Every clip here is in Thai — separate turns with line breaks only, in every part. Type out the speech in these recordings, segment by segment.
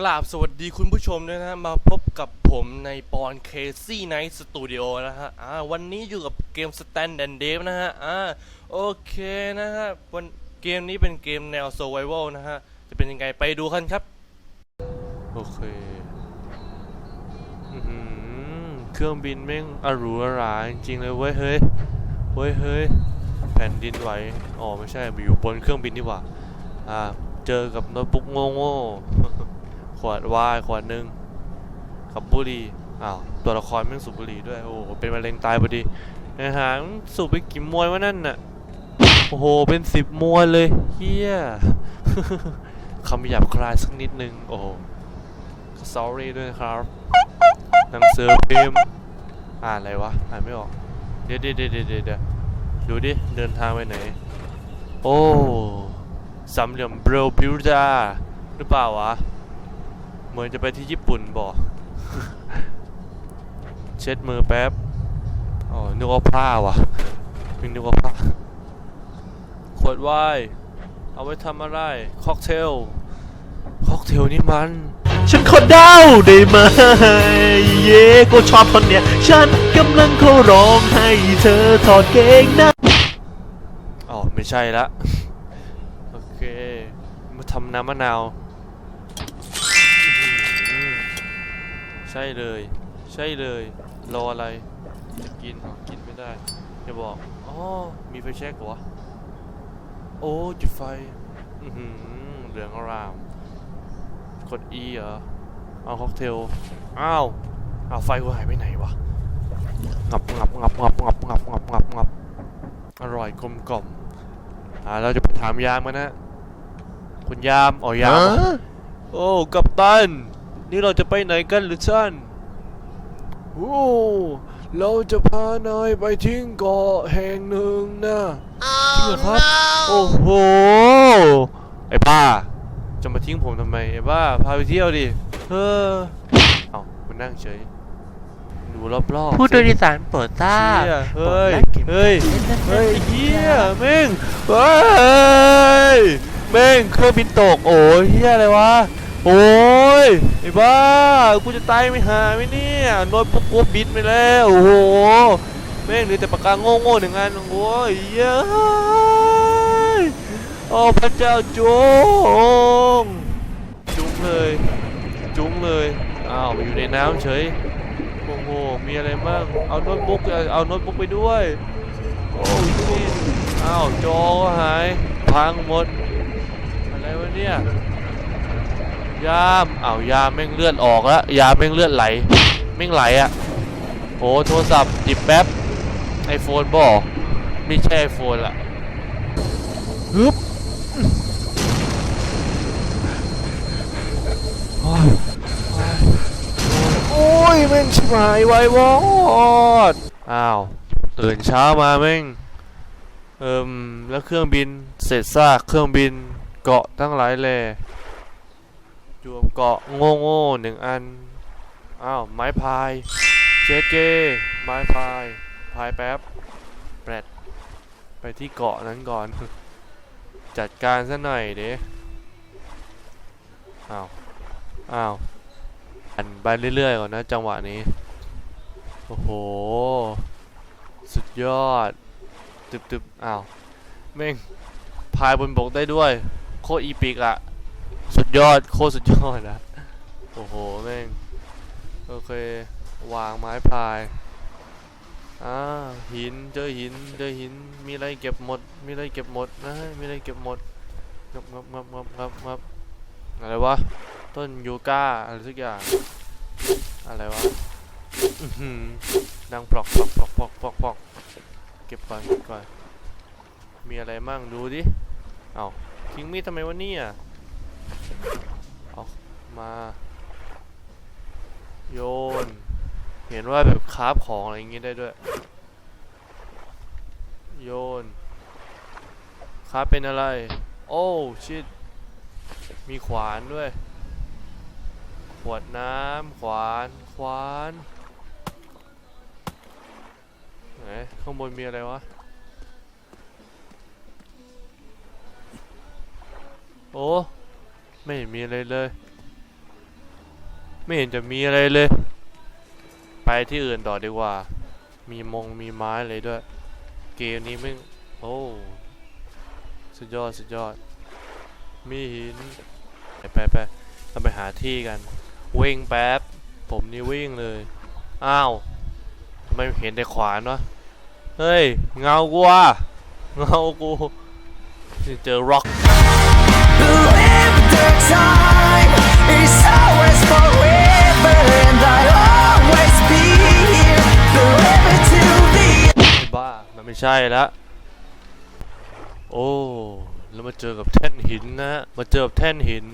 กราบสวัสดีคุณผู้ชมด้วยนะฮะ มาพบกับผมในปอนเคซี่ไนท์สตูดิโอนะฮะ อ่า วันนี้อยู่กับเกม Stand and Dave นะฮะ อ่า โอเคนะฮะวันเกมนี้เป็นเกมแนว Survival นะฮะ จะเป็นยังไงไปดูกันครับ โอเคอื้อหือเครื่องบินแม่งอรูอราจริงๆเลยเว้ยเฮ้ย เว้ยเฮ้ย แผ่นดินไหว อ๋อไม่ใช่ อยู่บนเครื่องบินนี่หว่า อ่า เจอกับโน้ตบุ๊กโง่ๆ ขวดวายขวดหนึ่งกับบุหรี่อ้าวตัวละครแม่งสูบบุหรี่ด้วย โอ้โหเป็นมะเร็งตายพอดีนะฮะสูบไปกี่มวยวะนั่นน่ะโอ้โหเป็นสิบมวยเลยเฮียคำหยาบคลายสักนิดนึง โอ้โห sorry ด้วยครับหนังสือพิมพ์อ่านอะไรวะ อ่านไม่ออก เดี๋ยวเดี๋ยวเดี๋ยวเดี๋ยวดูดิ เดินทางไปไหน โอ้สามเหลี่ยมเบลพิวจาหรือเปล่าวะ เหมือนจะไปที่ญี่ปุ่นบอกเช็ดมือแป๊บอ๋อนึกว่าผ้าวะไม่นึกว่าผ้าขวดไวน์เอาไว้ทำอะไร ค็อกเทล ค็อกเทลนี่มัน
ฉันขอเดาได้ไหม เย่ก็ชอบคนเนี้ย ฉันกำลังเขาร้องให้เธอถอดเกงนะ
อ๋อ ไม่ใช่ละ โอเค มาทำน้ำมะนาว ใช่เลย ใช่เลย รออะไร จะกินอ๋อกินไม่ได้ จะบอก อ๋อ มีไฟแช็กเหรอวะโอ้ จุดไฟ อือหือ เหลืองอาราม กด E เหรอ เอาค็อกเทล อ้าว อ้าวไฟกูหายไปไหนวะ งับงับงับงับงับงับงับงับงับอร่อยกลมกล่อม อ่า เราจะไปถามยามกันนะ คุณยาม อ๋อยามเหรอโอ้ กัปตัน นี่เราจะไปไหนกันหรือท่านโอ้เราจะพานายไปทิ้งเกาะแห่งหนึ่งนะจริงเหรอครับ โอ้โห ไอ้บ้า จะมาทิ้งผมทำไมไอ้บ้า พาไปเที่ยวดิเฮ้อเอาคุณนั่งเฉย ดูรอบๆ
ผู้โด
สิ
ยสารโปรดทราบ
เฮียเฮ้ย
โปรดละเก็บ
เฮ้ย เฮ้ยเฮียแม่งเฮ้ยแม่งเครื่องบินตก โอ้ยเฮียอะไรวะ โอ้ยไอ้บ้ากูจะตายไม่หาไหมเนี่ยโน้ตปุ๊บกูบินไปแล้วโอ้โหแม่งเหลือแต่ปากกาโง่ๆหนึ่งอันโอ้ยเย้ยโอ้พระเจ้าจงจุ้งเลย จุ้งเลยอ้าวไปอยู่ในน้ำเฉยโอ้โหมีอะไรบ้างเอาโน้ตบุ๊กเอาโน้ตบุ๊กไปด้วยโอ้ยอ้าวจอก็หายพังหมดอะไรวะเนี่ย ยามอ้าวยามแม่งเลือดออกแล้วยามแม่งเลือดไหลแม่งไหลอะโอ้โทรศัพท์จิบแป๊บไอโฟนบอกไม่ใช่ไอโฟนละฮึบโอ้ยโอ้ยแม่งชิบหายไววอดอ้าวตื่นเช้ามาแม่งเอิมแล้วเครื่องบินเศษซากเครื่องบินเกาะทั้งหลายแหล่ อยู่กับเกาะโง่โง่ๆหนึ่งอัน อ้าว ไม้พาย เจ็ดเก ไม้พาย พายแป๊บแปดไปที่เกาะนั้นก่อน จัดการซะหน่อยเด้อ้าว อ้าวอันไปเรื่อยๆก่อนนะจังหวะนี้ โอ้โห สุดยอด ตึบตึบอ้าว แม่ง พายบนบกได้ด้วย โคตรอีปิกอะ สุดยอด โคตรสุดยอดนะ โอ้โห แม่ง โอเค วางไม้พายอ่าหิน เจอหิน เจอหิน มีอะไรเก็บหมด มีอะไรเก็บหมดนะ มีอะไรเก็บหมดงับงับงับงับงับงับอะไรวะ ต้นยูก้าอะไรสักอย่าง อะไรวะดังปลอกปลอกปลอกปลอกปลอกปลอกเก็บก่อนเก็บก่อน มีอะไรมั่งดูดิ เอาทิ้งมีดทำไมวะเนี่ย เอามา โยน เห็นว่าแบบคราฟของอะไรอย่างงี้ได้ด้วย โยนคราฟเป็นอะไร โอ้ชิดมีขวานด้วย ขวดน้ำขวานขวานไหนข้างบนมีอะไรวะ โอ้ ไม่เห็นมีอะไรเลย ไม่เห็นจะมีอะไรเลย ไปที่อื่นต่อดีกว่า มีมงมีไม้อะไรด้วย เกมนี้ม่งโอ้สุดยอดสุดยอด มีหินไปไปไปเราไปหาที่กัน วิ่งแป๊บ ผมนี่วิ่งเลย อ้าวทำไมเห็นแต่ขวานวะเฮ้ย เงากูว่ะเงากู เจอร็อก บ้า มันไม่ใช่และโอ้ แล้วมาเจอกับแท่นหินนะ มาเจอกับแท่นหิน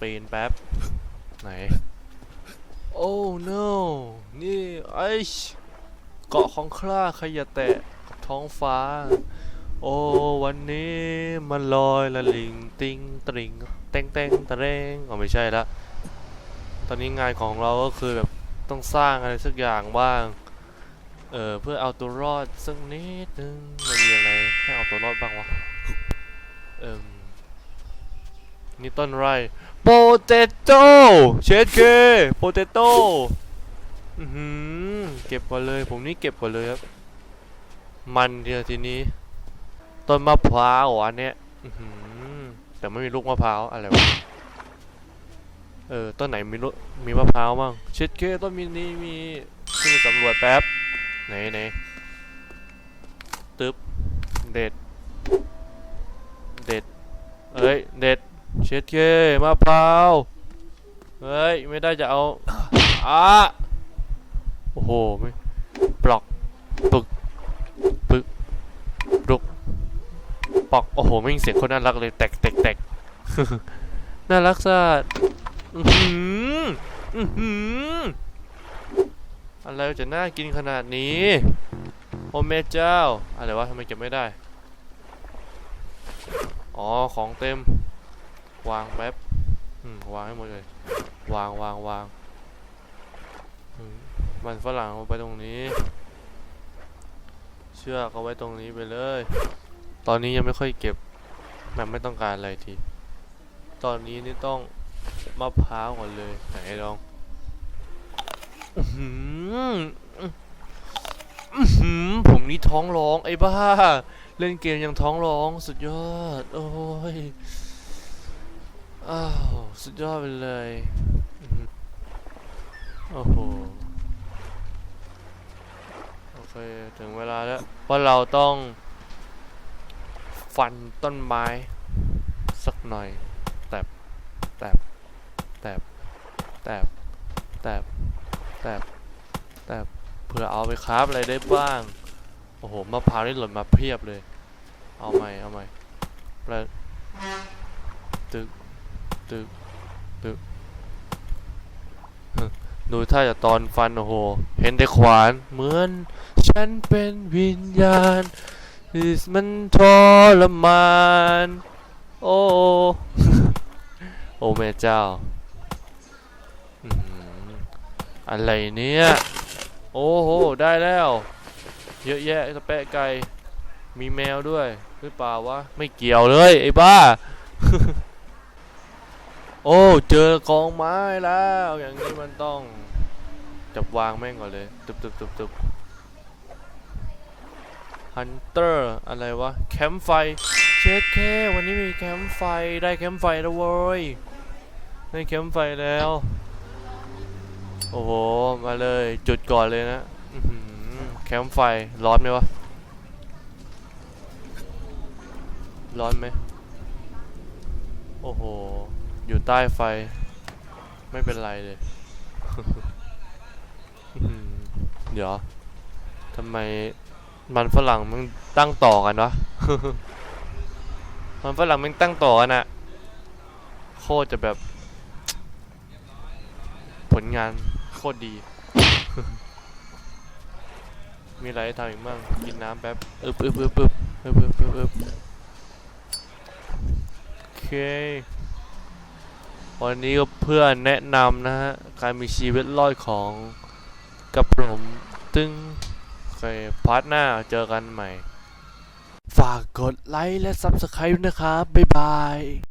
ปีนแป๊บ ไหน โอ้ no นี่ไอ้เกาะของข้าใครอย่าแตะกับท้องฟ้า โอ้ วันนี้มันลอยละลิง ติงตริง เต้งเต้งตะเร่งอ๋อไม่ใช่ละ ตอนนี้งานของเราก็คือแบบต้องสร้างอะไรสักอย่างบ้าง เออเพื่อเอาตัวรอดสักนิดนึงมันมีอะไรให้เอาตัวรอดบ้างวะ เอิมนี่ต้นไรโปเตโต้เชดเคโปเตโต้อือหือเก็บก่อนเลย ผมนี่เก็บก่อนเลยครับ มันเดียวทีนี้ ต้นมะพร้าวอันเนี้ย อื้อหือแต่ไม่มีลูกมะพร้าวอะไรวะ เออต้นไหนมีลูกมีมะพร้าวบ้างเช็ดเคต้นมีนี้มีขึ้นสำรวจแป๊บไหนไหนตึ๊บเด็ด เด็ดเอ้ยเด็ดเช็ดเคมะพร้าวเฮ้ยไม่ได้จะเอาอะโอ้โหไม่ปลอกปึก ปอก โอ้โหไม่งเสียงคนน่ารักเลย แตกแตกแตกน่ารักสัสอือหืออือหือะไรจะน่ากินขนาดนี้ โอ้แม่เจ้า อะไรวะทำไมเก็บไม่ได้ อ๋อ ของเต็ม วางแป๊บอืมวางให้หมดเลย วางวางวางมันฝรั่งเอาไปตรงนี้ เชือกเอาไว้ตรงนี้ไปเลย ตอนนี้ยังไม่ค่อยเก็บแมันไม่ต้องการอะไรที ตอนนี้นี่ต้องมะพร้าวก่อนเลยไหนลองอื้อหืออื้อหือผมนี่ท้องร้องไอ้บ้า เล่นเกมยังท้องร้องสุดยอด โอ้ย อ้าว สุดยอดไปเลย โอ้โห โอเค ถึงเวลาแล้วว่าเราต้อง ฟันต้นไม้ สักหน่อย แตบแตบแตบแตบแตบแต่แต่เผื่อเอาไปคราฟอะไรได้บ้าง โอ้โหมะพร้าวนี่หล่นมาเพียบเลย เอาใหม่เอาใหม่แล้วตึกตึกตึกดูถ้าจะตอนฟันโอ้โห เห็นแต่ขวาน เหมือน ฉันเป็นวิญญาณ มันทรมาน โอ้ โอ้แม่เจ้าอื้อหืออะไรเนี่ย โอ้โห ได้แล้ว เยอะแยะสะแปะไก่ มีแมวด้วยหรือเปล่าวะ ไม่เกี่ยวเลย ไอ้บ้า โอ้ เจอกองไม้แล้ว อย่างนี้มันต้อง จับวางแม่งก่อนเลย ตึบตึบตึบตึบ ฮันเตอร์อะไรวะ แคมป์ไฟ เช็ดแค่วันนี้มีแคมป์ไฟ ได้แคมป์ไฟแล้วเว้ย ได้แคมป์ไฟแล้ว โอ้โห มาเลยจุดก่อนเลยนะแคมป์ไฟ ร้อนไหมวะ ร้อนไหม โอ้โห อยู่ใต้ไฟ ไม่เป็นไรเลย เดี๋ยวทำไม มันฝรั่งมันตั้งต่อกันวะ มันฝรั่งมันตั้งต่อกันอะโคตรจะแบบ ผลงานโคตรดี มีอะไรให้ทำอีกบ้างกินน้ำแป๊บอึบอึบอึบอึบอึบอึบอึบอึบโอเค วันนี้ก็เพื่อแนะนำนะฮะ การมีชีวิตรอดของกับผมตึง เค พาร์ทหน้าเจอกันใหม่ ฝากกดไลค์และ Subscribe นะครับ บ๊ายบาย